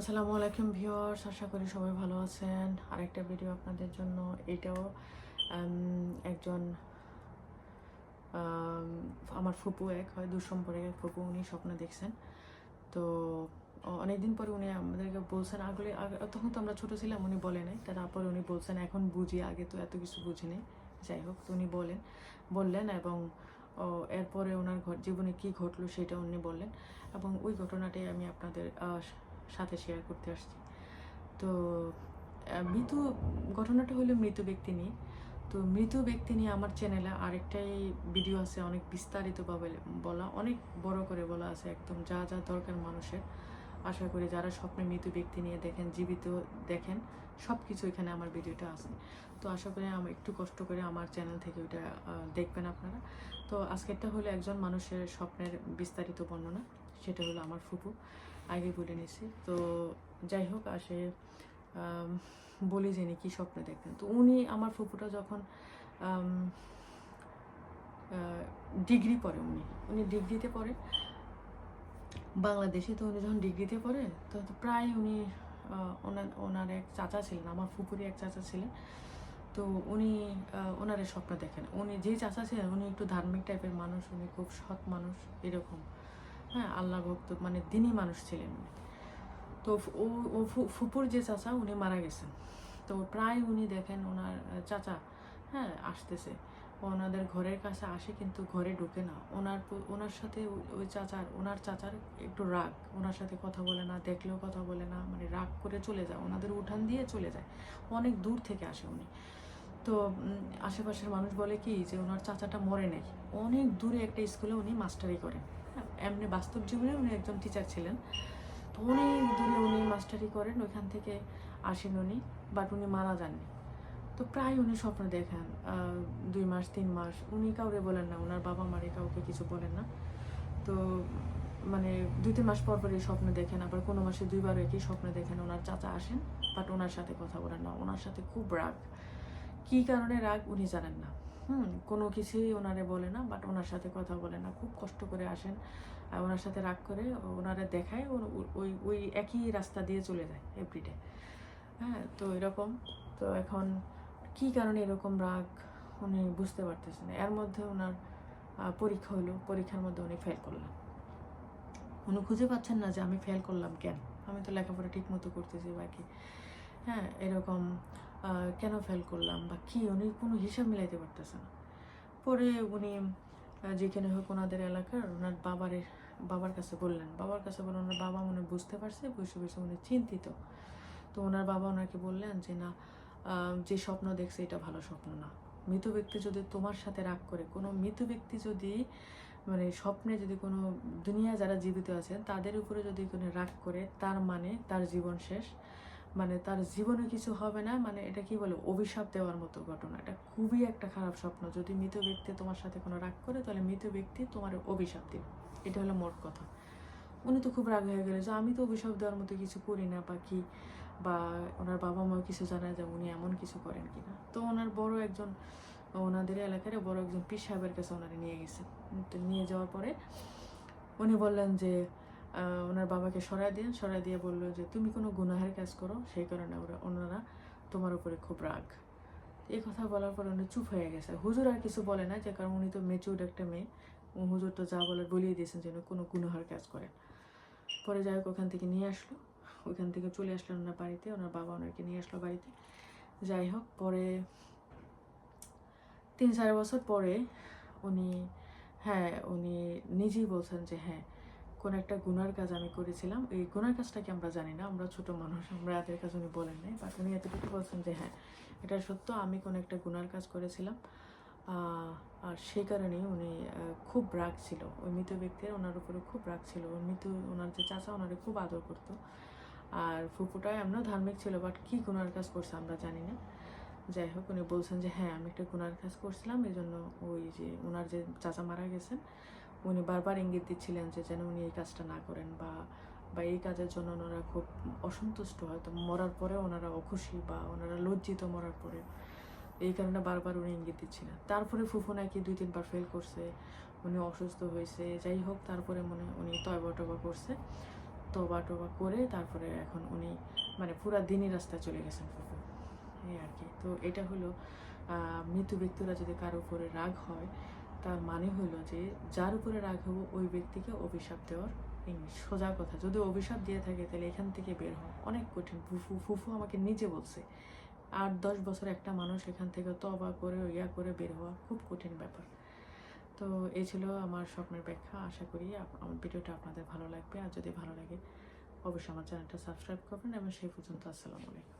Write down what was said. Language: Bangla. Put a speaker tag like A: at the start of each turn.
A: আসসালামু আলাইকুম ভিউয়ার্স, আশা করি সবাই ভালো আছেন। আরেকটা ভিডিও আপনাদের জন্য। এটাও একজন আমার ফুপু এক হয়, দুঃসম্পর্কে এক ফুপু উনি স্বপ্ন দেখছেন। তো অনেকদিন পরে উনি আমাদেরকে বলছেন, আগলে, আগে, তখন তো আমরা ছোট ছিলাম, উনি বলে নাই। তারপরে উনি বলছেন, এখন বুঝি, আগে তো এত কিছু বুঝি নেই। যাই হোক, তো উনি বলেন, বললেন এবং এরপরে ওনার জীবনে কি ঘটলো সেটা উনি বললেন। এবং ওই ঘটনাটাই আমি আপনাদের সাথে শেয়ার করতে আসছি। তো মৃত ঘটনাটা হলো মৃত ব্যক্তি নিয়ে। তো মৃত ব্যক্তি নিয়ে আমার চ্যানেলে আরেকটাই ভিডিও আছে, অনেক বিস্তারিতভাবে বলা, অনেক বড় করে বলা আছে একদম, যা যা দরকার মানুষের। আশা করি যারা স্বপ্নে মৃত ব্যক্তি নিয়ে দেখেন, জীবিত দেখেন সব কিছু এখানে আমার ভিডিওটা আছে। তো আশা করি আমার একটু কষ্ট করে আমার চ্যানেল থেকে ওইটা দেখবেন আপনারা। তো আজকেরটা হলো একজন মানুষের স্বপ্নের বিস্তারিত বর্ণনা, সেটা হলো আমার ফুপু। আগে বলে নিছি। তো যাই হোক আসে বলি যিনি কী স্বপ্ন দেখতেন তো উনি আমার ফুপুটা যখন ডিগ্রি পড়ে উনি উনি ডিগ্রিতে পড়ে। বাংলাদেশে তো উনি যখন ডিগ্রিতে পড়ে তো প্রায় উনি ওনার ওনার এক চাচা ছিলেন আমার ফুপুরি এক চাচা ছিলেন। তো উনি আহ, ওনারের স্বপ্ন দেখেন। উনি যেই চাচা ছিলেন উনি একটু ধার্মিক টাইপের মানুষ উনি খুব সৎ মানুষ এরকম। হ্যাঁ আল্লাহ ভক্ত মানে দিনই মানুষ ছিলেন তো ও ফুপুর যে চাচা, উনি মারা গেছেন। তো প্রায় উনি দেখেন ওনার চাচা হ্যাঁ আসতেছে। ওনাদের ঘরের কাছে আসে কিন্তু ঘরে ঢুকে না। ওনার ওনার সাথে ওই- চাচার, ওনার চাচার একটু রাগ। ওনার সাথে কথা বলে না, দেখলেও কথা বলে না মানে রাগ করে চলে যায়। ওনাদের উঠান দিয়ে চলে যায়। অনেক দূর থেকে আসে উনি। তো আশেপাশের মানুষ বলে কি যে, ওনার চাচাটা মরে নেই। অনেক দূরে একটা স্কুলে উনি মাস্টারি করেন। এমনি বাস্তব জীবনে উনি একজন টিচার ছিলেন। তো অনেক দূরে উনি মাস্টারি করেন, ওইখান থেকে আসেন উনি বাট উনি মারা যাননি। তো প্রায় উনি স্বপ্ন দেখেন দুই মাস, তিন মাস, উনি কাউরে বলেন না ওনার বাবা মারে কাউকে কিছু বলেন না। তো মানে দুই, তিন মাস পর পর এই স্বপ্ন দেখেন, আবার কোনো মাসে দুইবার একই স্বপ্ন দেখেন, ওনার চাচা আসেন বাট ওনার সাথে কথা বলেন না, ওনার সাথে খুব রাগ। কী কারণে রাগ? উনি জানেন না। হুম, কোনো কিছুই ওনারে বলে না বাট ওনার সাথে কথা বলে না। খুব কষ্ট করে আসেন, আর ওনার সাথে রাগ করে ওনারে দেখায় ওই ওই একই রাস্তা দিয়ে চলে যায় এভরিডে হ্যাঁ তো এরকম, তো এখন কী কারণে এরকম রাগ উনি বুঝতে পারতেছেন। এর মধ্যে ওনার পরীক্ষা হলো, পরীক্ষার মধ্যে উনি ফেল করলাম উনি খুঁজে পাচ্ছেন না যে আমি ফেল করলাম কেন। আমি তো লেখাপড়া ঠিক মতো করতেছি বাকি। হ্যাঁ এরকম কেন ফেল করলাম বা কি? উনি কোনো হিসাব মিলাইতে পারতেছে না। পরে উনি যেখানে হোক ওনাদের এলাকার ওনার বাবার বাবার কাছে বললেন। বাবার কাছে বললেন ওনার বাবা মনে বুঝতে পারছে বসে বসে উনি চিন্তিত। তো ওনার বাবা ওনাকে বললেন যে, না যে স্বপ্ন দেখছে এটা ভালো স্বপ্ন না। মৃত ব্যক্তি যদি তোমার সাথে রাগ করে, কোনো মৃত ব্যক্তি যদি মানে স্বপ্নে যদি কোনো দুনিয়া যারা জীবিত আছেন, তাদের উপরে যদি কোনো রাগ করে, তার মানে তার জীবন শেষ। মানে তার জীবনে কিছু হবে না মানে এটা কি বলে, অভিশাপ দেওয়ার মতো ঘটনা। এটা খুবই একটা খারাপ স্বপ্ন। যদি মৃত ব্যক্তি তোমার সাথে কোনো রাগ করে, তাহলে মৃত ব্যক্তি তোমার অভিশাপ দিবে। এটা হলো মোট কথা। উনি তো খুব রাগ হয়ে গেল যে, আমি তো অভিশাপ দেওয়ার মতো কিছু করি না বা কি বা ওনার বাবা মাও কিছু জানায় যে উনি এমন কিছু করেন কিনা। তো ওনার বড় একজন, ওনাদের এলাকার বড় একজন পীর সাহেবের কাছে ওনারে নিয়ে গেছেন তো নিয়ে যাওয়ার পরে উনি বললেন যে ওনার বাবাকে সরাই দিন সরাই দিয়ে বলল যে, তুমি কোনো গুনাহের কাজ করো, সেই কারণে ওরা, ওনারা তোমার উপরে খুব রাগ। এই কথা বলার পর উনি চুপ হয়ে গেছে। হুজুর আর কিছু বলে না, যে কারণ উনি তো মেচুর একটা মেয়ে। হুজুর তো যা বলার বলিয়ে দিয়েছেন যেন কোনো গুনাহার কাজ করেন। পরে যাই হোক, ওখান থেকে নিয়ে আসলো। ওখান থেকে চলে আসলেন ওনার বাড়িতে, ওনার বাবা ওনাকে নিয়ে আসলো বাড়িতে। যাই হোক, পরে তিন চার বছর পরে উনি হ্যাঁ উনি নিজেই বলছেন যে হ্যাঁ কোন একটা গুনার কাজ আমি করেছিলাম। এই গুনার কাজটাকে আমরা জানি না, আমরা ছোট মানুষ, আমরা এদের কাজ উনি বলেন নাই। বাট উনি এতটুকু বলছেন যে হ্যাঁ এটা সত্য, আমি কোন একটা গুনার কাজ করেছিলাম। আর সেই কারণেই উনি খুব রাগ ছিল। ওই মৃত ব্যক্তির ওনার উপরে খুব রাগ ছিল। ওই মৃত, ওনার যে চাচা, ওনারে খুব আদর করতো। আর ফুপুটা এমনও ধার্মিক ছিল, বাট কি গুনার কাজ করছে আমরা জানি না। যাই হোক, উনি বলছেন যে হ্যাঁ আমি একটা গুনার কাজ করছিলাম। এই জন্য ওই যে, ওনার যে চাচা মারা গেছেন উনি বারবার ইঙ্গিত দিচ্ছিলেন যে যেন উনি এই কাজটা না করেন বা বা এই কাজের জন্য ওনারা খুব অসন্তুষ্ট, হয়তো মরার পরে ওনারা অখুশি বা ওনারা লজ্জিত মরার পরে এই কারণে বারবার উনি ইঙ্গিত দিচ্ছিলেন। তারপরে ফুফু নাকি দুই, তিনবার ফেল করছে, উনি অসুস্থ হয়েছে, যাই হোক, তারপরে মনে উনি তয়বা টয়বা করছে। তোবা টোবা করে তারপরে এখন উনি মানে পুরা দিনই রাস্তায় চলে গেছেন ফুফু। এই আর কি। তো এটা হলো মৃত ব্যক্তিরা যদি কারও উপরে রাগ হয় তার মানে হলো যে, যার উপরে রাগ হব, ওই ব্যক্তিকে অভিশাপ দেওয়ার এই সোজা কথা। যদি অভিশাপ দিয়ে থাকে, তাহলে এখান থেকে বের হওয়া অনেক কঠিন। ফুফু ফুফু আমাকে নিজে বলছে। আট, দশ বছর একটা মানুষ এখান থেকে তবা করে, ইয়া করে বের হওয়া খুব কঠিন ব্যাপার। তো এই ছিল আমার স্বপ্নের ব্যাখ্যা। আশা করি আমার ভিডিওটা আপনাদের ভালো লাগবে। আর যদি ভালো লাগে, অবশ্যই আমার চ্যানেলটা সাবস্ক্রাইব করবেন। এবং সেই পর্যন্ত আসসালামু আলাইকুম।